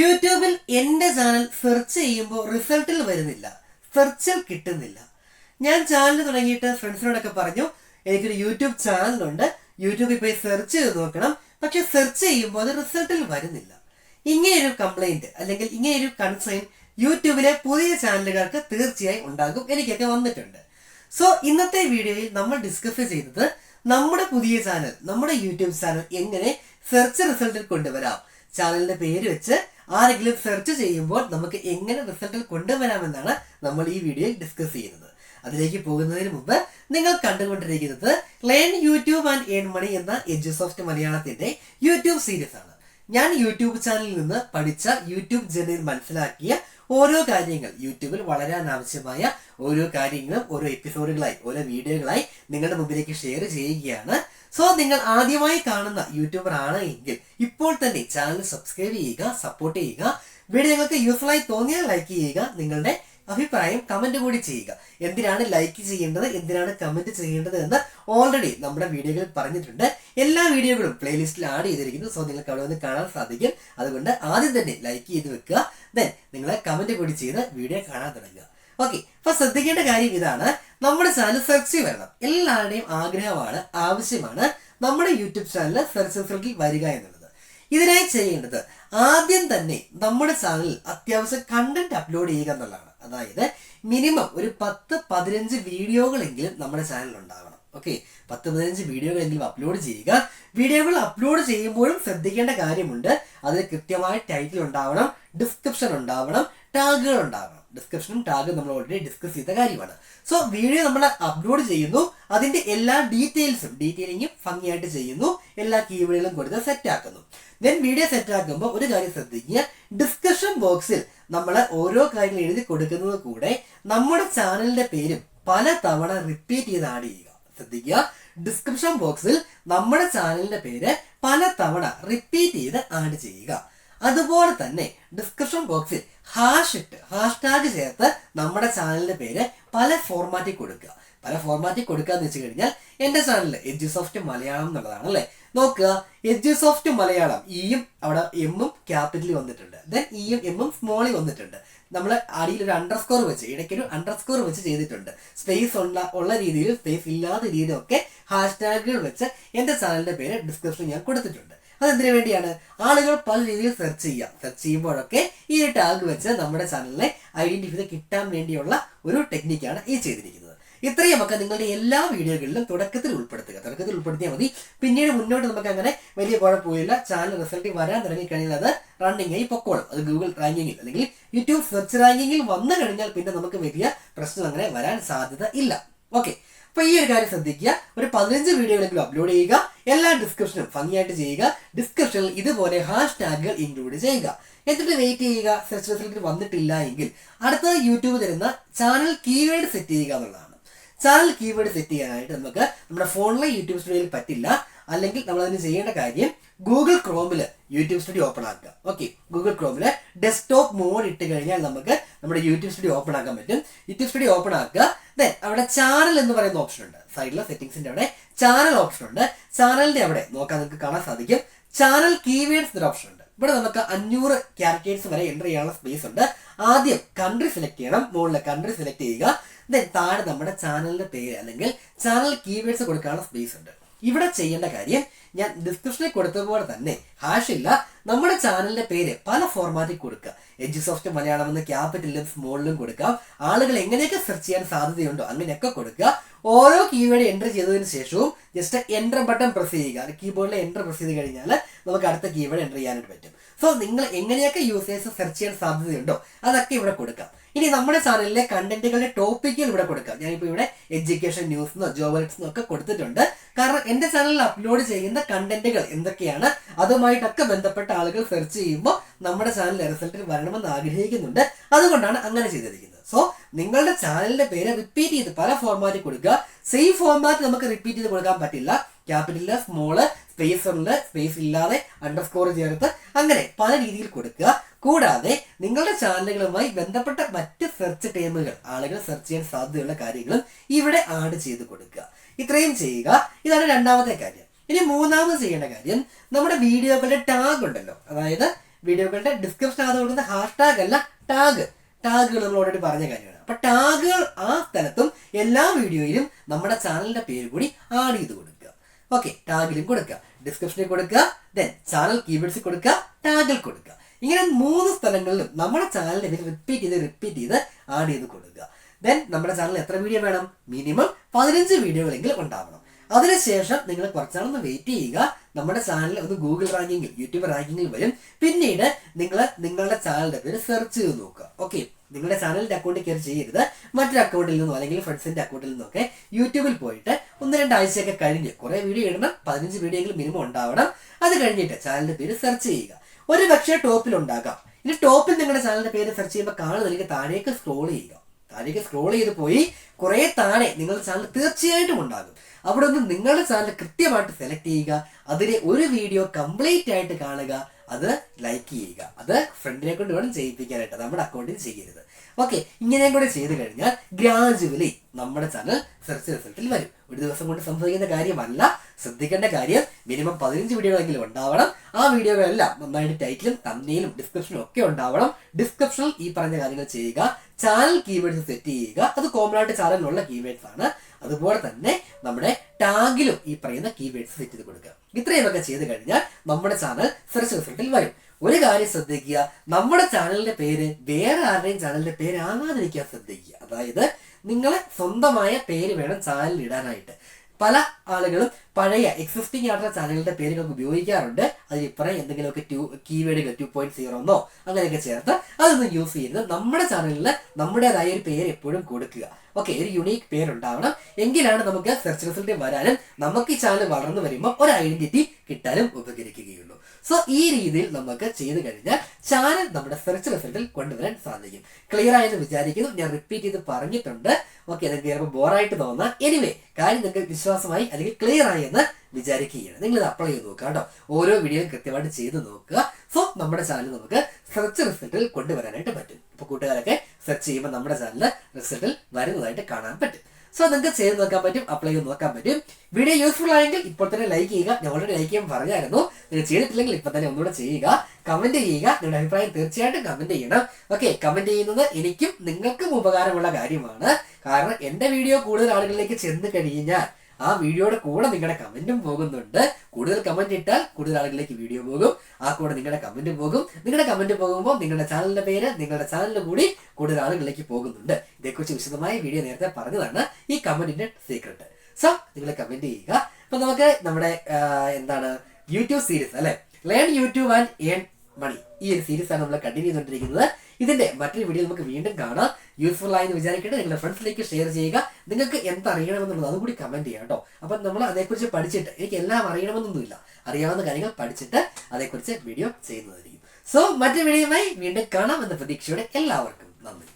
യൂട്യൂബിൽ എന്റെ channel search ചെയ്യുമ്പോൾ റിസൾട്ടിൽ വരുന്നില്ല. സെർച്ചിൽ കിട്ടുന്നില്ല. ഞാൻ ചാനൽ തുടങ്ങിയിട്ട് ഫ്രണ്ട്സിനോടൊക്കെ പറഞ്ഞു എനിക്കൊരു യൂട്യൂബ് ചാനലുണ്ട്. യൂട്യൂബിൽ പോയി സെർച്ച് ചെയ്ത് നോക്കണം. പക്ഷെ സെർച്ച് ചെയ്യുമ്പോൾ അത് റിസൾട്ടിൽ വരുന്നില്ല. ഇങ്ങനെയൊരു കംപ്ലൈന്റ് അല്ലെങ്കിൽ ഇങ്ങനെയൊരു കൺസേൺ യൂട്യൂബിലെ പുതിയ ചാനലുകൾക്ക് തീർച്ചയായും ഉണ്ടാകും. എനിക്കൊക്കെ വന്നിട്ടുണ്ട്. സോ ഇന്നത്തെ വീഡിയോയിൽ നമ്മൾ ഡിസ്കസ് ചെയ്തത് നമ്മുടെ പുതിയ ചാനൽ നമ്മുടെ യൂട്യൂബ് ചാനൽ എങ്ങനെ സെർച്ച് റിസൾട്ടിൽ കൊണ്ടുവരാം. ചാനലിന്റെ പേര് വെച്ച് ആരെങ്കിലും സെർച്ച് ചെയ്യുമ്പോൾ നമുക്ക് എങ്ങനെ റിസൾട്ടിൽ കൊണ്ടുവരാമെന്നാണ് നമ്മൾ ഈ വീഡിയോയിൽ ഡിസ്കസ് ചെയ്യുന്നത്. അതിലേക്ക് പോകുന്നതിന് മുമ്പ് നിങ്ങൾ കണ്ടുകൊണ്ടിരിക്കുന്നത് learn YouTube and earn money എന്ന എജുസോഫ്റ്റ് മലയാളത്തിന്റെ യൂട്യൂബ് സീരീസ് ആണ്. ഞാൻ യൂട്യൂബ് ചാനലിൽ നിന്ന് പഠിച്ച യൂട്യൂബ് ജേർണിയിൽ മനസ്സിലാക്കിയ ഓരോ കാര്യങ്ങൾ യൂട്യൂബിൽ വളരാൻ ആവശ്യമായ ഓരോ കാര്യങ്ങളും ഓരോ എപ്പിസോഡുകളായി ഓരോ വീഡിയോകളായി നിങ്ങളുടെ മുമ്പിലേക്ക് ഷെയർ ചെയ്യുകയാണ് സോ നിങ്ങൾ ആദ്യമായി കാണുന്ന യൂട്യൂബർ ആണ് എങ്കിൽ ഇപ്പോൾ തന്നെ ചാനൽ സബ്സ്ക്രൈബ് ചെയ്യുക സപ്പോർട്ട് ചെയ്യുക. വീഡിയോ നിങ്ങൾക്ക് യൂസ്ഫുൾ ആയി തോന്നിയാൽ ലൈക്ക് ചെയ്യുക നിങ്ങളുടെ അഭിപ്രായം കമന്റ് കൂടി ചെയ്യുക. എന്തിനാണ് ലൈക്ക് ചെയ്യേണ്ടത് എന്തിനാണ് കമന്റ് ചെയ്യേണ്ടത് എന്ന് ഓൾറെഡി നമ്മുടെ വീഡിയോകളിൽ പറഞ്ഞിട്ടുണ്ട്. എല്ലാ വീഡിയോകളും പ്ലേലിസ്റ്റിൽ ആഡ് ചെയ്തിരിക്കുന്നു. സോ നിങ്ങൾക്ക് അവിടെ നിന്ന് കാണാൻ സാധിക്കും. അതുകൊണ്ട് ആദ്യം തന്നെ ലൈക്ക് ചെയ്ത് വെക്കുക. ദെൻ നിങ്ങളെ കമന്റ് കൂടി ചെയ്ത് വീഡിയോ കാണാൻ തുടങ്ങുക. ഓക്കെ അപ്പൊ ശ്രദ്ധിക്കേണ്ട കാര്യം ഇതാണ്. നമ്മുടെ ചാനൽ സെർച്ച് വരണം. എല്ലാവരുടെയും ആഗ്രഹമാണ് ആവശ്യമാണ് നമ്മുടെ യൂട്യൂബ് ചാനൽ സെർച്ച് റിസൾട്ടിൽ വരിക എന്നുള്ളത്. ഇതിനായി ചെയ്യേണ്ടത് ആദ്യം തന്നെ നമ്മുടെ ചാനലിൽ അത്യാവശ്യം കണ്ടന്റ് അപ്ലോഡ് ചെയ്യുക എന്നുള്ളതാണ്. അതായത് മിനിമം ഒരു പത്ത് പതിനഞ്ച് വീഡിയോകളെങ്കിലും നമ്മുടെ ചാനലിൽ ഉണ്ടാവണം. ഓക്കെ പത്ത് പതിനഞ്ച് വീഡിയോകളെങ്കിലും അപ്ലോഡ് ചെയ്യുക. വീഡിയോകൾ അപ്ലോഡ് ചെയ്യുമ്പോഴും ശ്രദ്ധിക്കേണ്ട കാര്യമുണ്ട്. അതിൽ കൃത്യമായ ടൈറ്റിൽ ഉണ്ടാവണം ഡിസ്ക്രിപ്ഷൻ ഉണ്ടാവണം ടാഗുകൾ ഉണ്ടാവണം. ഡിസ്ക്രിപ്ഷനും ടാഗും നമ്മൾ ഓൾറെഡി ഡിസ്കസ് ചെയ്ത കാര്യമാണ്. സോ വീഡിയോ നമ്മൾ അപ്ലോഡ് ചെയ്യുന്നു. അതിന്റെ എല്ലാ ഡീറ്റെയിൽസും ഡീറ്റെയിലിങ്ങും ഭംഗിയായിട്ട് ചെയ്യുന്നു. എല്ലാ കീവേഡുകളും കൊടുത്ത് സെറ്റ് ആക്കുന്നു ദെൻ വീഡിയോ സെറ്റ് ആക്കുമ്പോൾ ഒരു കാര്യം ശ്രദ്ധിക്കുക. ഡിസ്കഷൻ ബോക്സിൽ നമ്മൾ ഓരോ കാര്യങ്ങൾ എഴുതി കൊടുക്കുന്നത് കൂടെ നമ്മുടെ ചാനലിന്റെ പേരും പല തവണ റിപ്പീറ്റ് ചെയ്ത് ആഡ് ചെയ്യുക. ശ്രദ്ധിക്കുക. ഡിസ്ക്രിപ്ഷൻ ബോക്സിൽ നമ്മുടെ ചാനലിന്റെ പേര് പല തവണ റിപ്പീറ്റ് ചെയ്ത് ആഡ് ചെയ്യുക. അതുപോലെ തന്നെ ഡിസ്ക്രിപ്ഷൻ ബോക്സിൽ ഹാഷ് ഇട്ട് ഹാഷ് ടാഗ് ചേർത്ത് നമ്മുടെ ചാനലിന്റെ പേര് പല ഫോർമാറ്റിൽ കൊടുക്കുക. പല ഫോർമാറ്റിൽ കൊടുക്കുക എന്ന് വെച്ച് കഴിഞ്ഞാൽ എന്റെ ചാനൽ എഡ്യൂസോഫ്റ്റ് മലയാളം എന്നുള്ളതാണ് അല്ലേ നോക്കുക. എഡ്യൂസോഫ്റ്റ് മലയാളം ഇയും അവിടെ എമ്മും ക്യാപിറ്റലിൽ വന്നിട്ടുണ്ട്. ദെൻ ഇയും എമ്മും സ്മോളിൽ വന്നിട്ടുണ്ട്. നമ്മൾ അടിയിൽ ഒരു അണ്ടർസ്കോർ വെച്ച് ഇടയ്ക്കൊരു അണ്ടർസ്കോർ വെച്ച് ചെയ്തിട്ടുണ്ട്. സ്പേസ് ഉള്ള ഉള്ള രീതിയിൽ സ്പേസ് ഇല്ലാത്ത രീതിയിലൊക്കെ ഹാഷ് ടാഗുകൾ വെച്ച് എന്റെ ചാനലിന്റെ പേര് ഡിസ്ക്രിപ്ഷൻ ഞാൻ കൊടുത്തിട്ടുണ്ട്. അതെന്തിനു വേണ്ടിയാണ്? ആളുകൾ പല രീതിയിൽ സെർച്ച് ചെയ്യാം. സെർച്ച് ചെയ്യുമ്പോഴൊക്കെ ഈ ഒരു ടാഗ് വെച്ച് നമ്മുടെ ചാനലിനെ ഐഡന്റിഫൈ കിട്ടാൻ വേണ്ടിയുള്ള ഒരു ടെക്നിക്കാണ് ഈ ചെയ്തിരിക്കുന്നത്. ഇത്രയും ഒക്കെ നിങ്ങളുടെ എല്ലാ വീഡിയോകളിലും തുടക്കത്തിൽ ഉൾപ്പെടുത്തുക. തുടക്കത്തിൽ ഉൾപ്പെടുത്തിയാൽ മതി. പിന്നീട് മുന്നോട്ട് നമുക്ക് അങ്ങനെ വലിയ കുഴപ്പമില്ല. ചാനൽ റിസൾട്ട് വരാൻ തുടങ്ങിക്കഴിഞ്ഞാൽ അത് റണ്ണിങ് ആയി പൊക്കോളും. അത് ഗൂഗിൾ റാങ്കിങ്ങിൽ അല്ലെങ്കിൽ യൂട്യൂബ് സെർച്ച് റാങ്കിങ്ങിൽ വന്നു കഴിഞ്ഞാൽ പിന്നെ നമുക്ക് വലിയ പ്രശ്നം അങ്ങനെ വരാൻ സാധ്യത ഇല്ല. ഓക്കെ അപ്പൊ ഈ ഒരു കാര്യം ശ്രദ്ധിക്കുക. ഒരു പതിനഞ്ച് വീഡിയോകളെങ്കിലും അപ്ലോഡ് ചെയ്യുക. എല്ലാ ഡിസ്ക്രിപ്ഷനും ഭംഗിയായിട്ട് ചെയ്യുക. ഡിസ്ക്രിപ്ഷനിൽ ഇതുപോലെ ഹാഷ് ടാഗുകൾ ഇൻക്ലൂഡ് ചെയ്യുക. എന്നിട്ട് വെയിറ്റ് ചെയ്യുക. സെർച്ച് റിസൾട്ട് വന്നിട്ടില്ല എങ്കിൽ അടുത്തത് യൂട്യൂബ് തരുന്ന ചാനൽ കീവേഡ് സെറ്റ് ചെയ്യുക എന്നുള്ളതാണ്. ചാനൽ കീവേഡ് സെറ്റ് ചെയ്യാനായിട്ട് നമുക്ക് നമ്മുടെ ഫോണിലെ യൂട്യൂബ് സ്റ്റുഡിയോയിൽ പറ്റില്ല. അല്ലെങ്കിൽ നമ്മൾ അതിന് ചെയ്യേണ്ട കാര്യം ഗൂഗിൾ ക്രോമിൽ യൂട്യൂബ് സ്റ്റുഡിയോ ഓപ്പൺ ആക്കുക. ഓക്കെ ഗൂഗിൾ ക്രോമിൽ ഡെസ്ക്ടോപ്പ് മോഡ് ഇട്ട് കഴിഞ്ഞാൽ നമുക്ക് നമ്മുടെ യൂട്യൂബ് സ്റ്റുഡിയോ ഓപ്പൺ ആക്കാൻ പറ്റും. യൂട്യൂബ് സ്റ്റുഡിയോ ഓപ്പൺ ആക്കുക. ദെൻ അവിടെ ചാനൽ എന്ന് പറയുന്ന ഓപ്ഷൻ ഉണ്ട്. സൈഡിലെ സെറ്റിംഗ്സിന്റെ അവിടെ ചാനൽ ഓപ്ഷൻ ഉണ്ട്. ചാനലിന്റെ അവിടെ നോക്കാൻ നിങ്ങൾക്ക് കാണാൻ സാധിക്കും. ചാനൽ കീവേഡ്സ് എന്നൊരു ഓപ്ഷൻ ഉണ്ട്. ഇവിടെ നമുക്ക് അഞ്ഞൂറ് ക്യാരക്ടേഴ്സ് വരെ എന്റർ ചെയ്യാനുള്ള സ്പേസ് ഉണ്ട്. ആദ്യം കൺട്രി സെലക്ട് ചെയ്യണം. മുകളിലെ കൺട്രി സെലക്ട് ചെയ്യുക. ദെൻ താഴെ നമ്മുടെ ചാനലിന്റെ പേര് അല്ലെങ്കിൽ ചാനൽ കീവേഡ്സ് കൊടുക്കാനുള്ള സ്പേസ് ഉണ്ട്. ഇവിടെ ചെയ്യേണ്ട കാര്യം ഞാൻ ഡിസ്ക്രിപ്ഷനിൽ കൊടുത്തതുപോലെ തന്നെ ഹാഷ് ഇല്ല. നമ്മുടെ ചാനലിന്റെ പേര് പല ഫോർമാറ്റിൽ കൊടുക്കുക എഡ്യൂസോഫ്റ്റ് മലയാളം എന്ന് ക്യാപിറ്റലിലും സ്മോളിലും കൊടുക്കാം. ആളുകൾ എങ്ങനെയൊക്കെ സെർച്ച് ചെയ്യാൻ സാധ്യതയുണ്ടോ അങ്ങനെയൊക്കെ കൊടുക്കുക. ഓരോ കീവേഡ് എന്റർ ചെയ്തതിന് ശേഷവും ജസ്റ്റ് എന്റർ ബട്ടൺ പ്രസ് ചെയ്യുക. കീബോർഡിൽ എന്റർ പ്രസ് ചെയ്ത് കഴിഞ്ഞാൽ നമുക്ക് അടുത്ത കീവേഡ് എന്റർ ചെയ്യാനായിട്ട് പറ്റും. സോ നിങ്ങൾ എങ്ങനെയൊക്കെ യൂസേഴ്സ് സെർച്ച് ചെയ്യാൻ സാധ്യതയുണ്ടോ? അതൊക്കെ ഇവിടെ കൊടുക്കാം. ഇനി നമ്മുടെ ചാനലിലെ കണ്ടന്റുകളുടെ ടോപ്പിക്കുകൾ ഇവിടെ കൊടുക്കാം. ഞാനിപ്പോൾ ഇവിടെ എഡ്യൂക്കേഷൻ ന്യൂസ് ജോബൽസ് ഒക്കെ കൊടുത്തിട്ടുണ്ട്. കാരണം എന്റെ ചാനലിൽ അപ്ലോഡ് ചെയ്യുന്ന കണ്ടന്റുകൾ എന്തൊക്കെയാണ്? അതുമായിട്ടൊക്കെ ബന്ധപ്പെട്ട ആളുകൾ സെർച്ച് ചെയ്യുമ്പോൾ നമ്മുടെ ചാനലിലെ റിസൾട്ടിൽ വരണമെന്ന് ആഗ്രഹിക്കുന്നുണ്ട്. അതുകൊണ്ടാണ് അങ്ങനെ ചെയ്തിരിക്കുന്നത്. സോ നിങ്ങളുടെ ചാനലിന്റെ പേര് റിപ്പീറ്റ് ചെയ്ത് പല ഫോർമാറ്റിൽ കൊടുക്കുക. സെയിം ഫോർമാറ്റ് നമുക്ക് റിപ്പീറ്റ് ചെയ്ത് കൊടുക്കാൻ പറ്റില്ല. ക്യാപിറ്റലിൽ സ്മോൾ സ്പേസ് ഉണ്ട് സ്പേസ് ഇല്ലാതെ അണ്ടർ സ്കോർ ചേർത്ത് അങ്ങനെ പല രീതിയിൽ കൊടുക്കുക. കൂടാതെ നിങ്ങളുടെ ചാനലുകളുമായി ബന്ധപ്പെട്ട മറ്റ് സെർച്ച് ടേമുകൾ ആളുകൾ സെർച്ച് ചെയ്യാൻ സാധ്യതയുള്ള കാര്യങ്ങളും ഇവിടെ ആഡ് ചെയ്ത് കൊടുക്കുക. ഇത്രയും ചെയ്യുക. ഇതാണ് രണ്ടാമത്തെ കാര്യം. ഇനി മൂന്നാമത് ചെയ്യേണ്ട കാര്യം നമ്മുടെ വീഡിയോകളുടെ ടാഗ് ഉണ്ടല്ലോ. അതായത് വീഡിയോകളുടെ ഡിസ്ക്രിപ്ഷൻ അത് കൊടുക്കുന്ന ഹാഷ്ടാഗ് അല്ല ടാഗ് ടാഗുകൾ നമ്മൾ ഓൾറെഡി പറഞ്ഞ കാര്യമാണ്. അപ്പൊ ടാഗുകൾ ആ സ്ഥലത്തും എല്ലാ വീഡിയോയിലും നമ്മുടെ ചാനലിന്റെ പേര് കൂടി ആഡ് ചെയ്ത് കൊടുക്കുക. ഓക്കെ ടാഗിലും കൊടുക്കുക. ഡിസ്ക്രിപ്ഷനിൽ കൊടുക്കുക. ദെൻ ചാനൽ കീവേഡ്സിൽ കൊടുക്കുക. ടാഗിൽ കൊടുക്കുക. ഇങ്ങനെ മൂന്ന് സ്ഥലങ്ങളിലും നമ്മുടെ ചാനലിൽ പേര് റിപ്പീറ്റ് ചെയ്ത് റിപ്പീറ്റ് ചെയ്ത് ആഡ് ചെയ്ത് കൊടുക്കുക. ദെൻ നമ്മുടെ ചാനലിൽ എത്ര വീഡിയോ വേണം? മിനിമം പതിനഞ്ച് വീഡിയോകളെങ്കിലും ഉണ്ടാവണം. അതിനുശേഷം നിങ്ങൾ കുറച്ചാളൊന്ന് വെയിറ്റ് ചെയ്യുക. നമ്മുടെ ചാനൽ ഒന്ന് ഗൂഗിൾ റാങ്കിങ്ങിൽ യൂട്യൂബ് റാങ്കിങ്ങിൽ വരും. പിന്നീട് നിങ്ങൾ നിങ്ങളുടെ ചാനലിന്റെ പേര് സെർച്ച് ചെയ്ത് നോക്കുക. ഓക്കെ നിങ്ങളുടെ ചാനലിന്റെ അക്കൗണ്ടിൽ കയറി ചെയ്യരുത്. മറ്റൊരു അക്കൗണ്ടിൽ നിന്നോ അല്ലെങ്കിൽ ഫ്രണ്ട്സിന്റെ അക്കൗണ്ടിൽ നിന്നൊക്കെ യൂട്യൂബിൽ പോയിട്ട് ഒന്ന് രണ്ടാഴ്ചയൊക്കെ കഴിഞ്ഞ് കുറെ വീഡിയോ ഇടണം. പതിനഞ്ച് വീഡിയോ എങ്കിലും മിനിമം ഉണ്ടാവണം. അത് കഴിഞ്ഞിട്ട് ചാനലിന്റെ പേര് സെർച്ച് ചെയ്യുക. ഒരു പക്ഷേ ടോപ്പിൽ ഉണ്ടാകാം. ഇനി ടോപ്പിൽ നിങ്ങളുടെ ചാനലിന്റെ പേര് സെർച്ച് ചെയ്യുമ്പോൾ കാണുന്നില്ലെങ്കിൽ താഴേക്ക് സ്ക്രോൾ ചെയ്യുക. താഴേക്ക് സ്ക്രോൾ ചെയ്ത് പോയി കുറെ താഴെ നിങ്ങളുടെ ചാനൽ തീർച്ചയായിട്ടും ഉണ്ടാകും. അവിടെ നിന്ന് നിങ്ങളുടെ ചാനൽ കൃത്യമായിട്ട് സെലക്ട് ചെയ്യുക. അതിലെ ഒരു വീഡിയോ കംപ്ലീറ്റ് ആയിട്ട് കാണുക. അത് ലൈക്ക് ചെയ്യുക. അത് ഫ്രണ്ടിനെ കൊണ്ട് വേണം ചെയ്യിപ്പിക്കാനായിട്ട്. നമ്മുടെ അക്കൗണ്ടിൽ ചെയ്യരുത്. ഓക്കെ ഇങ്ങനെയും കൂടെ ചെയ്ത് കഴിഞ്ഞാൽ ഗ്രാജുവലി നമ്മുടെ ചാനൽ സെർച്ച് റിസൾട്ടിൽ വരും. ഒരു ദിവസം കൊണ്ട് സംഭവിക്കുന്ന കാര്യമല്ല. ശ്രദ്ധിക്കേണ്ട കാര്യം മിനിമം പതിനഞ്ച് വീഡിയോകളെങ്കിലും ഉണ്ടാവണം. ആ വീഡിയോകളെല്ലാം നന്നായിട്ട് ടൈറ്റിലും തമ്മിലും ഡിസ്ക്രിപ്ഷനും ഒക്കെ ഉണ്ടാവണം. ഡിസ്ക്രിപ്ഷനിൽ ഈ പറഞ്ഞ കാര്യങ്ങൾ ചെയ്യുക. ചാനൽ കീവേഡ്സ് സെറ്റ് ചെയ്യുക. അത് കോമൺ ആയിട്ട് ചാനലിലുള്ള കീവേഡ്സ് ആണ്. അതുപോലെ തന്നെ നമ്മുടെ ടാഗിലും ഈ പറയുന്ന കീവേഡ്സ് സെറ്റ് ചെയ്ത് കൊടുക്കുക. ഇത്രയുമൊക്കെ ചെയ്ത് കഴിഞ്ഞാൽ നമ്മുടെ ചാനൽ സെർച്ച് റിസൾട്ടിൽ വരും. ഒരു കാര്യം ശ്രദ്ധിക്കുക നമ്മുടെ ചാനലിന്റെ പേര് വേറെ ആരുടെയും ചാനലിന്റെ പേര് ആകാതിരിക്കാൻ ശ്രദ്ധിക്കുക. അതായത് നിങ്ങളെ സ്വന്തമായ പേര് വേണം ചാനലിൽ ഇടാനായിട്ട്. പല ആളുകളും പഴയ എക്സിസ്റ്റിംഗ് ആയിട്ടുള്ള ചാനലിന്റെ പേരുകൾ ഉപയോഗിക്കാറുണ്ട്. അതിൽ അതിനിപ്പുറം എന്തെങ്കിലുമൊക്കെ ടു കീവേഡുകൾ ടു പോയിന്റ് സീറോ എന്നോ അങ്ങനെയൊക്കെ ചേർത്ത് അതൊന്നും യൂസ് ചെയ്യരുത്. നമ്മുടെ ചാനലിൽ നമ്മുടേതായ ഒരു പേര് എപ്പോഴും കൊടുക്കുക. ഓക്കെ ഒരു യുണീക്ക് പേരുണ്ടാവണം. എങ്കിലാണ് നമുക്ക് സെർച്ച് റിസൾട്ട് വരാനും നമുക്ക് ഈ ചാനൽ വളർന്നു വരുമ്പോൾ ഒരു ഐഡന്റിറ്റി കിട്ടാനും ഉപകരിക്കുകയുള്ളൂ. സോ ഈ രീതിയിൽ നമുക്ക് ചെയ്തു കഴിഞ്ഞാൽ ചാനൽ നമ്മുടെ സെർച്ച് റിസൾട്ടിൽ കൊണ്ടുവരാൻ സാധിക്കും. ക്ലിയർ ആയെന്ന് വിചാരിക്കുന്നു. ഞാൻ റിപ്പീറ്റ് ചെയ്ത് പറഞ്ഞിട്ടുണ്ട്. ഓക്കെ നിങ്ങൾക്ക് ചിലപ്പോൾ ബോറായിട്ട് തോന്നാം. എനിവേ കാര്യം നിങ്ങൾക്ക് വിശ്വാസമായി അല്ലെങ്കിൽ ക്ലിയർ ആയി എന്ന് വിചാരിക്കുകയാണ്. നിങ്ങൾ അപ്ലൈ ചെയ്ത് നോക്കുക കേട്ടോ. ഓരോ വീഡിയോയും കൃത്യമായിട്ട് ചെയ്ത് നോക്കുക. സോ നമ്മുടെ ചാനൽ നമുക്ക് സെർച്ച് റിസൾട്ടിൽ കൊണ്ടുവരാനായിട്ട് പറ്റും. ഇപ്പൊ കൂട്ടുകാരൊക്കെ സെർച്ച് ചെയ്യുമ്പോൾ നമ്മുടെ ചാനൽ റിസൾട്ടിൽ വരുന്നതായിട്ട് കാണാൻ പറ്റും. സോ നിങ്ങൾക്ക് ചെയ്ത് നോക്കാൻ പറ്റും അപ്ലൈ ചെയ്ത് നോക്കാൻ പറ്റും. വീഡിയോ യൂസ്ഫുൾ ആയെങ്കിൽ ഇപ്പോൾ തന്നെ ലൈക്ക് ചെയ്യുക. ഞാൻ ഓൾറെഡി ലൈക്ക് ചെയ്യാൻ പറഞ്ഞായിരുന്നു. നിങ്ങൾ ചെയ്തിട്ടില്ലെങ്കിൽ ഇപ്പൊ തന്നെ ഒന്നുകൂടെ ചെയ്യുക. കമന്റ് ചെയ്യുക. നിങ്ങളുടെ അഭിപ്രായം തീർച്ചയായിട്ടും കമന്റ് ചെയ്യണം. ഓക്കെ കമന്റ് ചെയ്യുന്നത് എനിക്കും നിങ്ങൾക്കും ഉപകാരമുള്ള കാര്യമാണ്. കാരണം എന്റെ വീഡിയോ കൂടുതൽ ആളുകളിലേക്ക് ചെന്ന് കഴിഞ്ഞാൽ ആ വീഡിയോയുടെ കൂടെ നിങ്ങളുടെ കമന്റും പോകുന്നുണ്ട്. കൂടുതൽ കമന്റ് ഇട്ടാൽ കൂടുതൽ ആളുകളിലേക്ക് വീഡിയോ പോകും. ആ കൂടെ നിങ്ങളുടെ കമന്റ് പോകും. നിങ്ങളുടെ കമന്റ് പോകുമ്പോൾ നിങ്ങളുടെ ചാനലിന്റെ പേര് നിങ്ങളുടെ ചാനലിൽ കൂടി കൂടുതൽ ആളുകളിലേക്ക് പോകുന്നുണ്ട്. ഇതേക്കുറിച്ച് വിശദമായ വീഡിയോ നേരത്തെ പറഞ്ഞതാണ് ഈ കമന്റിന്റെ സീക്രട്ട് സോ നിങ്ങൾ കമന്റ് ചെയ്യുക. അപ്പൊ നമുക്ക് നമ്മുടെ എന്താണ് യൂട്യൂബ് സീരീസ് അല്ലെ? Learn YouTube and earn money ഈ ഒരു സീരീസ് ആണ് നമ്മൾ കണ്ടിന്യൂ ചെയ്തുകൊണ്ടിരിക്കുന്നത്. ഇതിന്റെ മറ്റൊരു വീഡിയോ നമുക്ക് വീണ്ടും കാണാം. യൂസ്ഫുൾ ആയി എന്ന് വിചാരിക്കട്ടെ നിങ്ങളുടെ ഫ്രണ്ട്സിലേക്ക് ഷെയർ ചെയ്യുക. നിങ്ങൾക്ക് എന്തറിയണമെന്നുള്ളത് അതുകൂടി കമന്റ് ചെയ്യാം കേട്ടോ. അപ്പം നമ്മൾ അതേക്കുറിച്ച് പഠിച്ചിട്ട് എനിക്ക് എല്ലാം അറിയണമെന്നൊന്നുമില്ല. അറിയാവുന്ന കാര്യങ്ങൾ പഠിച്ചിട്ട് അതേക്കുറിച്ച് വീഡിയോ ചെയ്യുന്നതായിരിക്കും സോ മറ്റു വീഡിയോയുമായി വീണ്ടും കാണാം എന്ന പ്രതീക്ഷയോടെ എല്ലാവർക്കും നന്ദി.